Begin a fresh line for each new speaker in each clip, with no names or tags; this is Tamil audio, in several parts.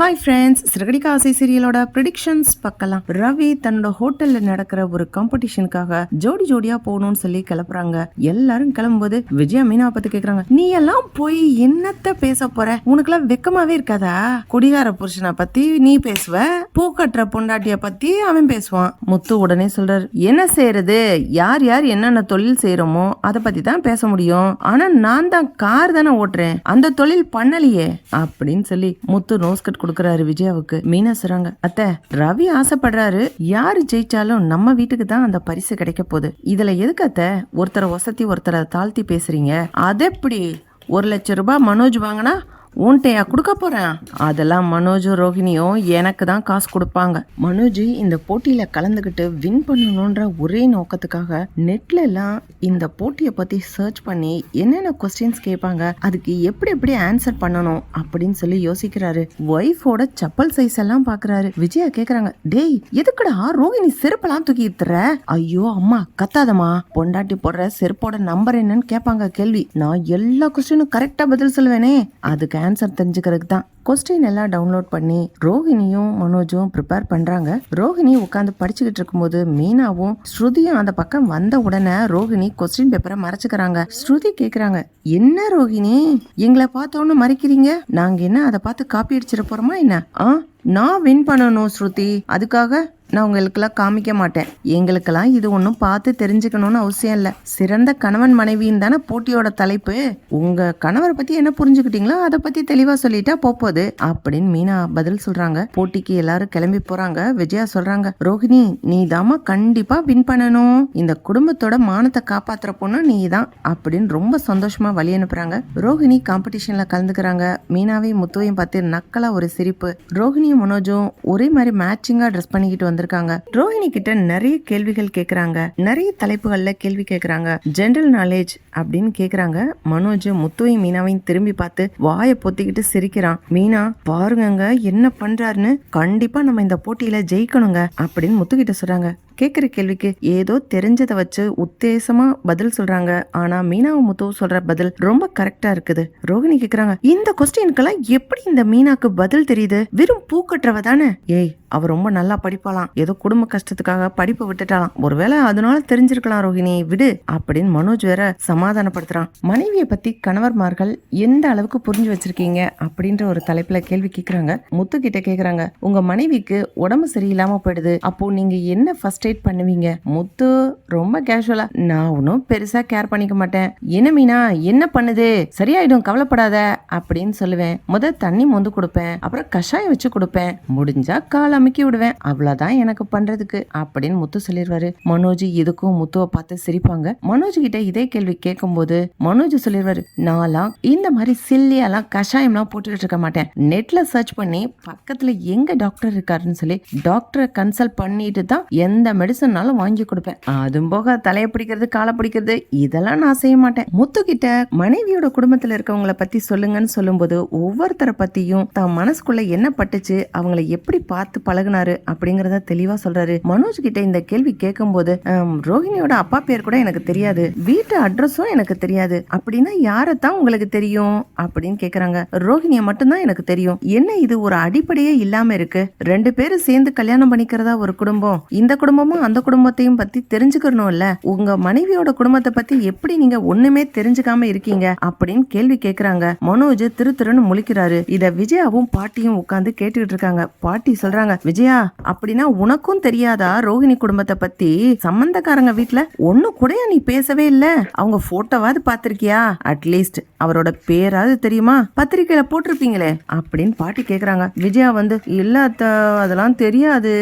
ஹாய் ஃப்ரெண்ட்ஸ் சிறகடிக்க ஆசை சீரியலோட ப்ரிடிக்ஷன்ஸ் பார்க்கலாம். ரவி தன்னோட ஹோட்டல்ல நடக்கிற ஒரு காம்படிஷனுக்காக ஜோடி ஜோடியா போகணும்னு சொல்லி கிளப்புறாங்க. எல்லாரும் கிளம்பும்போது விஜயா மீனா பத்தி கேக்குறாங்க நீ எல்லாம் போய் என்னத்த பேச போற? உனக்கெல்லாம் வெக்கமாவே இருக்காதா? குடிகார புருஷனை பத்தி நீ பேசுவ பூக்கட்டுற பொண்டாட்டிய பத்தி அவன் பேசுவான். முத்து உடனே சொல்றாரு என்ன செய்யறது யார் யார் என்னென்ன தொழில் செய்யறோமோ அதை பத்தி தான் பேச முடியும். ஆனா நான் தான் கார் தானே ஓட்டுறேன். அந்த தொழில் பண்ணலையே. அப்படின்னு சொல்லி முத்து நோஸ்கட் கொடுக்கறாரு விஜயாவுக்கு. மீனா சொல்றாங்க அத்தை ரவி ஆசைப்படுறாரு. யாரு ஜெயிச்சாலும் நம்ம வீட்டுக்கு தான் அந்த பரிசு கிடைக்க போகுது. இதுல எதுக்கு அத்தை? ஒருத்தரை வசதி ஒருத்தரை தாழ்த்தி பேசுறீங்க. அதெப்படி? ஒரு லட்சம் ரூபாய் மனோஜ் வாங்கினா உன்ட்டையா கொடுக்க போறேன்? அதெல்லாம் மனோஜும் ரோஹிணியும் எனக்கு தான் காசு கொடுப்பாங்க. மனோஜ் இந்த போட்டியில கலந்துக்கிட்டு வின் பண்ணணுன்ற ஒரே நோக்கத்துக்காக நெட்ல எல்லாம் இந்த போட்டியை பத்தி சர்ச் பண்ணி என்னென்ன கொஸ்டின்ஸ் கேட்பாங்க அதுக்கு எப்படி எப்படி ஆன்சர் பண்ணணும் அப்படின்னு சொல்லி யோசிக்கிறாரு. ஒய்ஃபோட செப்பல் சைஸ் எல்லாம் பாக்குறாரு. விஜயா கேக்குறாங்க டேய் எதுக்குடா ரோஹிணி செருப்பெல்லாம் தூக்கி தர ஐயோ அம்மா கத்தாதம்மா. பொண்டாட்டி போடுற செருப்போட நம்பர் என்னன்னு கேட்பாங்க கேள்வி. நான் எல்லா கொஸ்டினும் கரெக்டா பதில் சொல்லுவேனே. அதுக்கு ஆன்சர் தெரிஞ்சுக்கிறதுக்கு தான் கொஸ்டின் எல்லாம் டவுன்லோட் பண்ணி ரோஹிணியும் மனோஜும் ப்ரிப்பேர் பண்றாங்க. ரோஹிணி உட்காந்து படிச்சுக்கிட்டு இருக்கும்போது மீனாவும் ஸ்ருதியும் அந்த பக்கம் வந்த உடனே ரோஹிணி கொஸ்டின் பேப்பரை மறைச்சுக்கிறாங்க. ஸ்ருதி கேக்குறாங்க என்ன ரோஹிணி? எங்களை பார்த்தோன்னு மறைக்கிறீங்க? நாங்க என்ன அதை பார்த்து காப்பி அடிச்சிட போறோமா என்ன? ஆ நான் வின் பண்ணணும் ஸ்ருதி. அதுக்காக நான் உங்களுக்கெல்லாம் காமிக்க மாட்டேன். எங்களுக்கெல்லாம் இது ஒன்றும் பார்த்து தெரிஞ்சுக்கணும்னு அவசியம் இல்லை. சிறந்த கணவன் மனைவியின் தானே போட்டியோட தலைப்பு. உங்கள் கணவரை பற்றி என்ன புரிஞ்சுக்கிட்டீங்களோ அதை பற்றி தெளிவாக சொல்லிட்டா போப்போது அப்படின்னு மீனா பதில் சொல்றாங்க. போட்டிக்கு எல்லாரும் கிளம்பி போறாங்க. விஜயா சொல்றாங்க ரோஹிணி நீ தாமா கண்டிப்பா வின் பண்ணணும். இந்த குடும்பத்தோட மானத்தை காப்பாத்துற பொண்ணு நீ தான் அப்படின்னு ரொம்ப சந்தோஷமா வழி அனுப்புறாங்க. ரோஹிணி காம்படிஷன்ல கலந்துக்கிறாங்க. மீனாவையும் முத்துவையும் பார்த்து நக்கலா ஒரு சிரிப்பு. ரோஹிணியும் மனோஜும் ஒரே மாதிரி மேட்சிங்கா ட்ரெஸ் பண்ணிக்கிட்டு வந்திருக்காங்க. ரோஹிணி கிட்ட நிறைய கேள்விகள் கேக்குறாங்க. நிறைய தலைப்புகள்ல கேள்வி கேக்குறாங்க. ஜெனரல் நாலேஜ் அப்படின்னு கேக்குறாங்க. மனோஜ் முத்துவையும் மீனாவையும் திரும்பி பார்த்து வாயை பொத்திக்கிட்டு சிரிக்கிறான். மீனா பாருங்கங்க என்ன பண்றாருன்னு? கண்டிப்பா நம்ம இந்த போட்டியில ஜெயிக்கணுங்க அப்படின்னு முத்துக்கிட்ட சொல்றாங்க. கேட்குற கேள்விக்கு ஏதோ தெரிஞ்சதை வச்சு உத்தேசமா பதில் சொல்றாங்க. ஆனா மீனாவும் முத்துவும் சொல்ற பதில் ரொம்ப கரெக்டா இருக்குது. ரோகிணி கேக்குறாங்க இந்த கொஸ்டினுக்கெல்லாம் எப்படி இந்த மீனாக்கு பதில் தெரியுது? வெறும் பூக்கட்டுறவ தானே? ஏய் அவ ரொம்ப நல்லா படிப்பாளாம். ஏதோ குடும்ப கஷ்டத்துக்காக படிப்பை விட்டுட்டாலாம் ஒருவேளை அதனால தெரிஞ்சிருக்கலாம் ரோகிணி விடு அப்படின்னு மனோஜ் வேற சமாதானப்படுத்துறான். மனைவியை பத்தி கணவர்மார்கள் எந்த அளவுக்கு புரிஞ்சு வச்சிருக்கீங்க அப்படின்ற ஒரு தலைப்புல கேள்வி கேட்கறாங்க முத்து கிட்ட கேக்குறாங்க. உங்க மனைவிக்கு உடம்பு சரியில்லாம போயிடுது. அப்போ நீங்க என்ன ஃபர்ஸ்ட் எய்ட் பண்ணுவீங்க? முத்து ரொம்ப கேஷுவலா நான் ஒன்றும் பெருசா கேர் பண்ணிக்க மாட்டேன். என்ன மீனா என்ன பண்ணுது? சரியாயிடும் கவலைப்படாத அப்படின்னு சொல்லுவேன். முத தண்ணி மொந்து கொடுப்பேன். அப்புறம் கஷாயம் வச்சு கொடுப்பேன். முடிஞ்சா காலம் அமுக்கி விடுவேன். அவ்வளவுதான் எனக்கு பண்றதுக்கு அப்படின்னு முத்து சொல்லிடுவாரு மனோஜ் இதுக்கும் முத்துவை பார்த்து சிரிப்பாங்க. மனோஜ் கிட்ட இதே கேள்வி கேட்கும்போது மனோஜ் சொல்லிடுவாரு நான்லாம் இந்த மாதிரி சில்லியாலாம் கஷாயம்லாம் போட்டுக்கிட்டு இருக்க மாட்டேன். நெட்ல சர்ச் பண்ணி பக்கத்துல எங்க டாக்டர் இருக்காருன்னு சொல்லி டாக்டரை கன்சல்ட் பண்ணிட்டு தான் எந்த மெடிசன்னாலும் வாங்கி கொடுப்பேன். அதுவும் போக தலையை பிடிக்கிறது காலை பிடிக்கிறது இதெல்லாம் நான் செய்ய மாட்டேன். முத்து கிட்ட மனைவியோட குடும்பத்துல இருக்கவங்கள பத்தி சொல்லுங்கன்னு சொல்லும்போது ஒவ்வொருத்தரை பத்தியும் தான் மனசுக்குள்ள என்ன பட்டுச்சு அவங்கள எப்படி பார்த்து பழகுனாரு அப்படிங்கறத தெளிவா சொல்றாரு. மனோஜ் கிட்ட இந்த கேள்வி கேட்கும்போது போது ரோஹிணியோட அப்பா பேர் கூட எனக்கு தெரியாது. வீட்டு அட்ரஸும் எனக்கு தெரியாது. அப்படின்னா யாரைத்தான் உங்களுக்கு தெரியும்? அப்படின்னு கேக்குறாங்க. ரோஹிணிய மட்டும்தான் எனக்கு தெரியும். என்ன இது ஒரு அடிப்படையே இல்லாம இருக்கு? ரெண்டு பேரும் சேர்ந்து கல்யாணம் பண்ணிக்கிறதா ஒரு குடும்பம்? இந்த குடும்பமும் அந்த குடும்பத்தையும் பத்தி தெரிஞ்சுக்கணும்ல. உங்க மனைவியோட குடும்பத்தை பத்தி எப்படி நீங்க ஒண்ணுமே தெரிஞ்சுக்காம இருக்கீங்க? அப்படின்னு கேள்வி கேக்குறாங்க. மனோஜ் திரு திருன்னு முழிக்கிறாரு. இத விஜயாவும் பாட்டியும் உட்காந்து கேட்டுக்கிட்டு இருக்காங்க. பாட்டி சொல்றாங்க விஜயா அப்படின்னா உனக்கும் தெரியாதா? ரோஹிணி குடும்பத்தை பத்தி? சம்பந்தக்காரங்க வீட்டுல ஒண்ணு கூட நீ பேசவே இல்ல. அவங்க போட்டோவாவது பாத்திருக்கியா அட்லீஸ்ட் அவரோட பேராவது தெரியுமா? பத்திரிக்கையில போட்டிருப்பீங்களே? அப்படின்னு பாட்டி கேக்குறாங்க. விஜயா வந்து இல்ல அதெல்லாம் தெரியாது.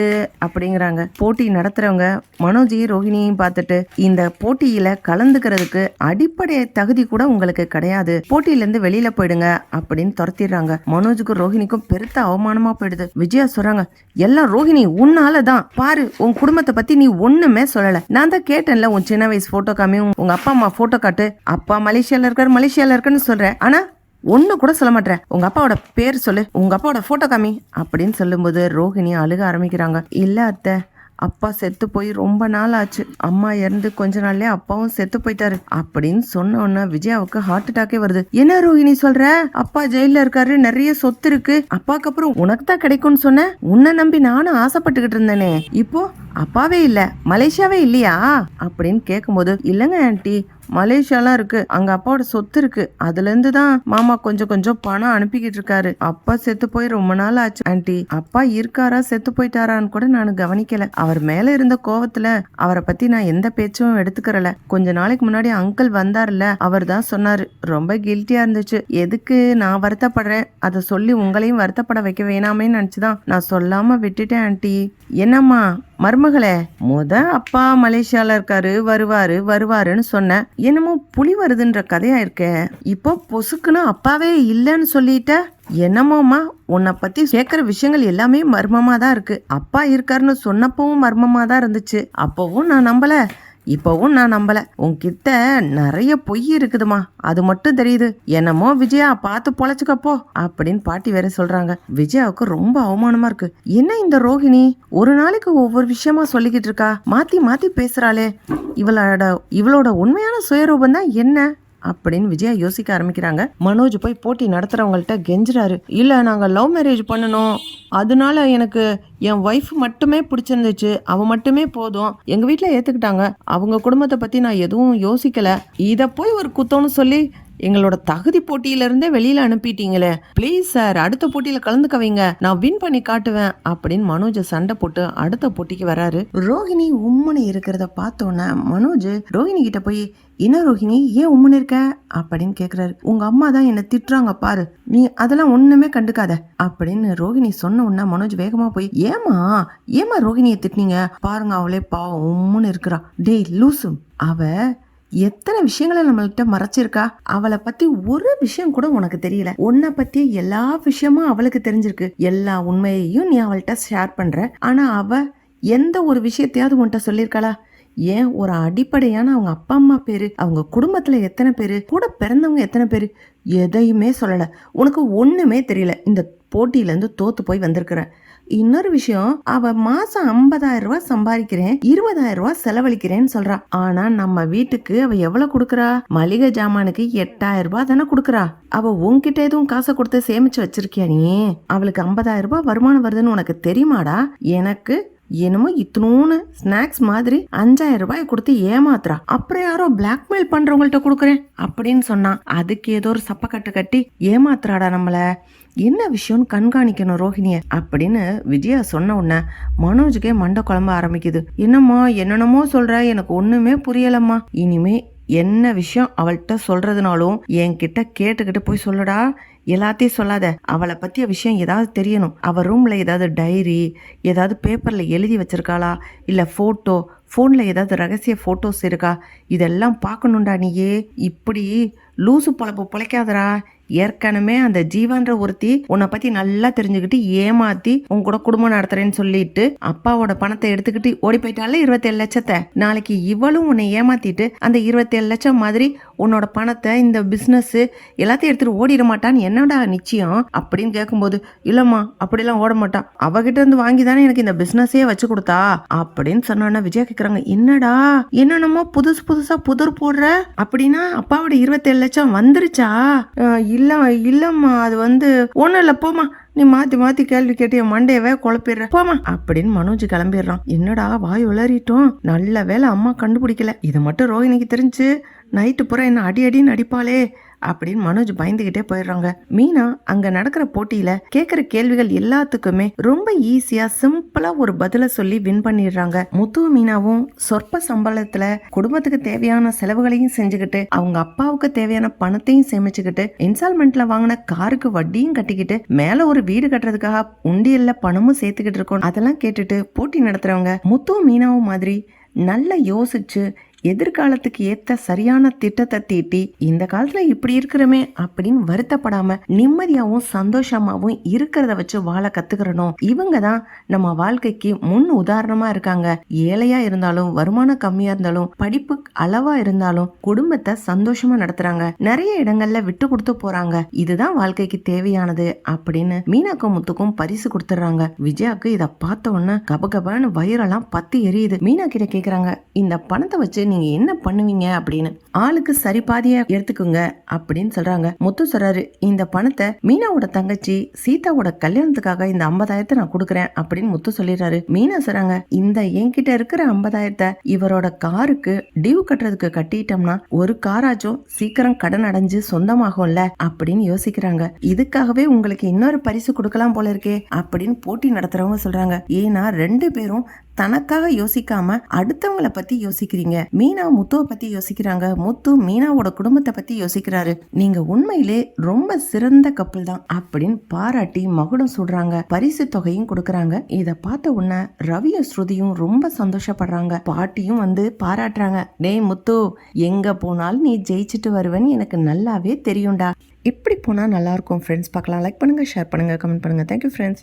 அப்படிங்கிறாங்க. போட்டி நடத்துறவங்க மனோஜி ரோஹிணியும் பார்த்துட்டு இந்த போட்டியில கலந்துக்கிறதுக்கு அடிப்படை தகுதி கூட உங்களுக்கு கிடையாது. போட்டியில இருந்து வெளியில போயிடுங்க அப்படின்னு துரத்திடுறாங்க. மனோஜுக்கும் ரோஹிணிக்கும் பெருத்த அவமானமா போயிடுது. விஜயா சொல்றாங்க எல்லாம் ரோஹிணி உன்னால தான் பாரு உன் குடும்பத்தை பத்தி நீ ஒண்ணுமே சொல்லல. நான் தான் கேட்டேன்ல உன் சின்ன வயசு போட்டோ காமி உங்க அப்பா அம்மா போட்டோ காட்டு. அப்பா மலேசியால இருக்காரு மலேசியால இருக்கன்னு சொல்றேன். ஆனா ஒண்ணு கூட சொல்ல மாட்டேன் உங்க அப்பாவோட பேர் சொல்லு உங்க அப்பாவோட போட்டோ காமி அப்படின்னு சொல்லும்போது ரோஹிணி அழுக ஆரம்பிக்கிறாங்க. இல்ல அத்தை அப்பா செத்து போய் ரொம்ப நாள் ஆச்சு. அம்மா இறந்து கொஞ்ச நாள்லயே அப்பாவும் செத்து போயிட்டாரு. அப்படின்னு சொன்ன உடனே விஜயாவுக்கு ஹார்ட் அட்டாக்கே வருது. என்ன ரோஹிணி சொல்ற? அப்பா ஜெயில இருக்காரு நிறைய சொத்து இருக்கு. அப்பாக்கு அப்புறம் உனக்கு தான் கிடைக்கும்னு சொன்ன? உன்னை நம்பி நானும் ஆசைப்பட்டுக்கிட்டு இருந்தேனே. இப்போ அப்பாவே இல்ல மலேசியாவே இல்லையா? அப்படின்னு கேட்கும்போது இல்லைங்க ஆன்ட்டி மலேசியாலாம் இருக்கு. அங்க அப்பாவோட சொத்து இருக்கு. அதுல இருந்து தான் மாமா கொஞ்சம் கொஞ்சம் பணம் அனுப்பிக்கிட்டு இருக்காரு. அப்பா செத்து போய் ரொம்ப நாள் ஆச்சு. ஆன்ட்டி அப்பா இருக்காரா? செத்து போயிட்டாரான்னு கூட நான் கவனிக்கல. அவர் மேல இருந்த கோவத்துல அவரை பத்தி நான் எந்த பேச்சும் எடுத்துக்கிறல. கொஞ்ச நாளைக்கு முன்னாடி அங்கிள் வந்தார்ல அவர் தான் சொன்னாரு. ரொம்ப கில்ட்டியா இருந்துச்சு. எதுக்கு நான் வருத்தப்படுறேன்? அதை சொல்லி உங்களையும் வருத்தப்பட வைக்க வேணாமே நினைச்சுதான் நான் சொல்லாம விட்டுட்டேன் ஆன்ட்டி என்னம்மா மருமகளே? முத அப்பா மலேசியால இருக்காரு வருவாரு வருவாருன்னு சொன்னேன் என்னமோ புலி வருதுன்ற கதையா இருக்க? இப்போ பொசுக்குன்னு அப்பாவே இல்லைன்னு சொல்லிட்ட? என்னமோம்மா உன்னை பத்தி கேட்குற விஷயங்கள் எல்லாமே மர்மமா தான் இருக்கு. அப்பா இருக்காருன்னு சொன்னப்பவும் மர்மமா தான் இருந்துச்சு. அப்பவும் நான் நம்பல. இப்போவும் நான் நம்பல. உன்கிட்ட நிறைய பொய் இருக்குதுமா. அது மட்டும் தெரியுது. என்னமோ விஜயா பார்த்து பொழைச்சுக்கப்போ அப்படின்னு பாட்டி வேற சொல்றாங்க. விஜயாவுக்கு ரொம்ப அவமானமா இருக்கு. என்ன இந்த ரோஹிணி? ஒரு நாளைக்கு ஒவ்வொரு விஷயமா சொல்லிக்கிட்டு இருக்கா? மாத்தி மாத்தி பேசுறாளே. இவளோட இவளோட உண்மையான சுயரூபம் தான் என்ன? அப்படின்னு விஜயா யோசிக்க ஆரம்பிக்கிறாங்க. மனோஜ் போய் போட்டி நடத்துறவங்கள்ட்ட கெஞ்சுறாரு. இல்ல நாங்க லவ் மேரேஜ் பண்ணணும். அதனால எனக்கு என் ஒய்ஃப் மட்டுமே பிடிச்சிருந்துச்சு. அவ மட்டுமே போதும். எங்க வீட்டில் ஏத்துக்கிட்டாங்க. அவங்க குடும்பத்தை பத்தி நான் எதுவும் யோசிக்கல. இத போய் ஒரு குத்தம்னு சொல்லி எங்களோட தகுதி போட்டியில இருந்தே அனுப்பிட்டீங்களே. ப்ளீஸ் சார் அடுத்த போட்டியில் கலந்துக்க வைங்க. நான் வின் பண்ணி காட்டுவேன். அப்படின்னு மனோஜ் சண்டை போட்டு அடுத்த போட்டிக்கு வராரு. ரோஹிணி உம்முன்னு இருக்கிறத பார்த்தோன்னே மனோஜ் ரோஹிணி கிட்ட போய் என்ன ரோஹிணி? ஏன் உம்முன்னு இருக்க? அப்படின்னு கேட்குறாரு உங்க அம்மா தான் என்ன திட்டுறாங்க பாரு. நீ அதெல்லாம் ஒன்றுமே கண்டுக்காத. அப்படின்னு ரோஹிணி சொன்ன உடனே மனோஜ் வேகமாக போய் ஏமா ஏமா ரோஹிணியை திட்டினீங்க? பாருங்க அவளே பாவம் உம்முன்னு இருக்கிறா. டேய் லூசும் அவ எத்தனை விஷயங்களை நம்மள்கிட்ட மறைச்சிருக்கா? அவளை பத்தி ஒரு விஷயம் கூட உனக்கு தெரியல. உன்னை பத்தி எல்லா விஷயமும் அவளுக்கு தெரிஞ்சிருக்கு. எல்லா உண்மையையும் நீ அவள்கிட்ட ஷேர் பண்ற. ஆனா அவ எந்த ஒரு விஷயத்தையாவது உன்கிட்ட சொல்லியிருக்காளா? ஏன் ஒரு அடிப்படையான அவங்க அப்பா அம்மா பேரு அவங்க குடும்பத்துல எத்தனை பேரு கூட பிறந்தவங்க எத்தனை பேரு எதையுமே சொல்லல. உனக்கு ஒண்ணுமே தெரியல. இந்த போட்டியில இருந்து தோத்து போய் வந்திருக்கிறேன் இன்னொரு விஷயம் அவ மாசம் 50000 ரூபாய் சம்பாதிக்கிறேன் இருபதாயிரம் ரூபாய் செலவழிக்கிறேன்னு சொல்றா. ஆனா நம்ம வீட்டுக்கு அவ எவ்வளவு கொடுக்கறா? மளிகை ஜாமானுக்கு எட்டாயிரம் ரூபாய் தானே கொடுக்கறா. அவ உன்கிட்ட எதுவும் காசை கொடுத்து சேமிச்சு வச்சிருக்கியா நீ? அவளுக்கு 50000 ரூபாய் வருமானம் வருதுன்னு உனக்கு தெரியுமாடா? எனக்கு என்னமோ இத்தனோன்னு ஸ்நாக்ஸ் மாதிரி அஞ்சாயிரம் ரூபாய் கொடுத்து ஏமாத்துறா. அப்புறம் யாரோ பிளாக்மெயில் பண்றவங்கள்ட்ட கொடுக்குறேன் அப்படின்னு சொன்னான் அதுக்கு ஏதோ ஒரு சப்பக்கட்டு கட்டி ஏமாத்துறாடா நம்மள. என்ன விஷயம்னு கண்காணிக்கணும் ரோஹிணிய அப்படின்னு விஜயா சொன்ன உடனே மனோஜுக்கே மண்டை குழம்ப ஆரம்பிக்குது. என்னம்மா என்னென்னமோ சொல்ற எனக்கு ஒண்ணுமே புரியலம்மா. இனிமே என்ன விஷயம் அவள்கிட்ட சொல்றதுனாலும் என்கிட்ட கேட்டுக்கிட்டு போய் சொல்லுடா. எல்லாத்தையும் சொல்லாத. அவளை பற்றிய விஷயம் ஏதாவது தெரியணும். அவள் ரூமில் ஏதாவது டைரி ஏதாவது பேப்பரில் எழுதி வச்சிருக்காளா? இல்லை ஃபோட்டோ ஃபோனில் ஏதாவது ரகசிய ஃபோட்டோஸ் இருக்கா? இதெல்லாம் பார்க்கணுண்டா நீயே. இப்படி லூசு பொழப்பு பொழைக்காதடா. ஏற்கனவே அந்த ஜீவான்ற ஒருத்தி உன்னை பத்தி நல்லா தெரிஞ்சுக்கிட்டு ஏமாத்தி உன் கூட குடும்பம் நடத்துறேன்னு சொல்லிட்டு அப்பாவோட பணத்தை எடுத்துக்கிட்டு ஓடி போயிட்டால இருபத்தேழு லட்சத்தை. நாளைக்கு இவளும் உன்னை ஏமாத்திட்டு அந்த இருபத்தேழு லட்சம் மாதிரி உன்னோட பணத்தை இந்த பிஸ்னஸ் எல்லாத்தையும் எடுத்துட்டு ஓடிட மாட்டான்னு என்னடா நிச்சயம்? அப்படின்னு கேட்கும்போது இல்லம்மா அப்படிலாம் ஓட மாட்டான் அவகிட்ட இருந்து வாங்கி தானே எனக்கு இந்த பிஸ்னஸே வச்சு கொடுத்தா? அப்படின்னு சொன்னோன்னா விஜயா கேக்குறாங்க என்னடா என்னென்னமோ புதுசு புதுசா புதர் போடுற? அப்படின்னா அப்பாவோட இருபத்தேழு லட்சம் வந்துருச்சா? இல்லை இல்லைம்மா அது வந்து ஒன்றும் இல்லை போமா நீ மாத்தி மாத்தி கேள்வி கேட்டு என் மண்டையவே குழப்பிடுற. போமா அப்படின்னு மனோஜ் கிளம்பிடுறான். என்னடா வாய் உளறிட்டோம். நல்ல வேலை அம்மா கண்டுபிடிக்கல. இது மட்டும் ரோஹிணிக்கு தெரிஞ்சு நைட்டு பூரா என்ன அடி அடின்னு அடிப்பாளே. அப்படின்னு மனோஜ் பயந்துகிட்டே போயிடுறாங்க. மீனா அங்க நடக்கிற போட்டியில கேக்குற கேள்விகள் எல்லாத்துக்குமே ரொம்ப ஈஸியா சிம்பிளா ஒரு பதில சொல்லி வின் பண்ணிடுறாங்க. முத்து மீனாவும் சொற்ப சம்பளத்துல குடும்பத்துக்கு தேவையான செலவுகளையும் செஞ்சுக்கிட்டு அவங்க அப்பாவுக்கு தேவையான பணத்தையும் சேமிச்சுக்கிட்டு இன்ஸ்டால்மெண்ட்ல வாங்கின காருக்கு வட்டியும் கட்டிக்கிட்டு மேல ஒரு வீடு கட்டுறதுக்காக உண்டியல்ல பணமும் சேர்த்துக்கிட்டு இருக்கோம் அதெல்லாம் கேட்டுட்டு போட்டி நடத்துறவங்க முத்து மீனாவும் மாதிரி நல்லா யோசிச்சு எதிர்காலத்துக்கு ஏத்த சரியான திட்டத்தை தீட்டி இந்த காலத்துல இப்படி இருக்கிறோமே அப்படின்னு வருத்தப்படாம நிம்மதியாவும் சந்தோஷமாவும் இருக்கிறத வச்சு வாழ கத்துக்கிறணும். இவங்க தான் நம்ம வாழ்க்கைக்கு முன் உதாரணமா இருக்காங்க. ஏழையா இருந்தாலும் வருமானம் கம்மியா இருந்தாலும் படிப்பு அளவா இருந்தாலும் குடும்பத்தை சந்தோஷமா நடத்துறாங்க. நிறைய இடங்கள்ல விட்டு கொடுத்து போறாங்க. இதுதான் வாழ்க்கைக்கு தேவையானது அப்படின்னு மீனாக்கும் முத்துக்கும் பரிசு கொடுத்துறாங்க. விஜயாக்கு இதை பார்த்த உடனே கபகபான்னு வயிறெல்லாம் பத்தி எரியுது. மீனா கிட்ட கேக்குறாங்க இந்த பணத்தை வச்சு நீங்க என்ன பண்ணுவீங்க அப்படின்னு? ஆளுக்கு சரி பாதியா எடுத்துக்கோங்க அப்படின்னு சொல்றாங்க. முத்து சொல்றாரு இந்த பணத்தை மீனாவோட தங்கச்சி சீதாவோட கல்யாணத்துக்காக இந்த ஐம்பதாயிரத்தை நான் கொடுக்குறேன் அப்படின்னு முத்து சொல்லிடுறாரு. மீனா சொல்றாங்க இந்த என்கிட்ட இருக்கிற ஐம்பதாயிரத்தை இவரோட காருக்கு டியூ கட்டுறதுக்கு கட்டிட்டோம்னா ஒரு காராச்சும் சீக்கிரம் கடன் அடைஞ்சு சொந்தமாகும்ல அப்படின்னு யோசிக்கிறாங்க. இதுக்காகவே உங்களுக்கு இன்னொரு பரிசு கொடுக்கலாம் போல இருக்கே அப்படின்னு போட்டி நடத்துறவங்க சொல்றாங்க. ஏன்னா ரெண்டு பேரும் தனக்காக யோசிக்காம அடுத்தவங்கள பத்தி யோசிக்கிறீங்க. மீனா முத்துவை பத்தி யோசிக்கிறாங்க. முத்து மீனாவோட குடும்பத்தை பத்தி யோசிக்கிறாரு. நீங்க உண்மையிலே ரொம்ப சிறந்த கப்பல் தான் அப்படின்னு பாராட்டி மகுடம் சுடுறாங்க பரிசு தொகையும் கொடுக்கறாங்க. இத பார்த்த உடனே ரவியும் ஸ்ருதியும் ரொம்ப சந்தோஷப்படுறாங்க. பாட்டியும் வந்து பாராட்டுறாங்க. டேய் முத்து எங்க போனாலும் நீ ஜெயிச்சுட்டு வருவேன்னு எனக்கு நல்லாவே தெரியும்டா. இப்படி போனால் நல்லா இருக்கும். ஃப்ரெண்ட்ஸ் பார்க்கலாம். லைக் பண்ணுங்க ஷேர் பண்ணுங்க கமெண்ட் பண்ணுங்க. Thank you friends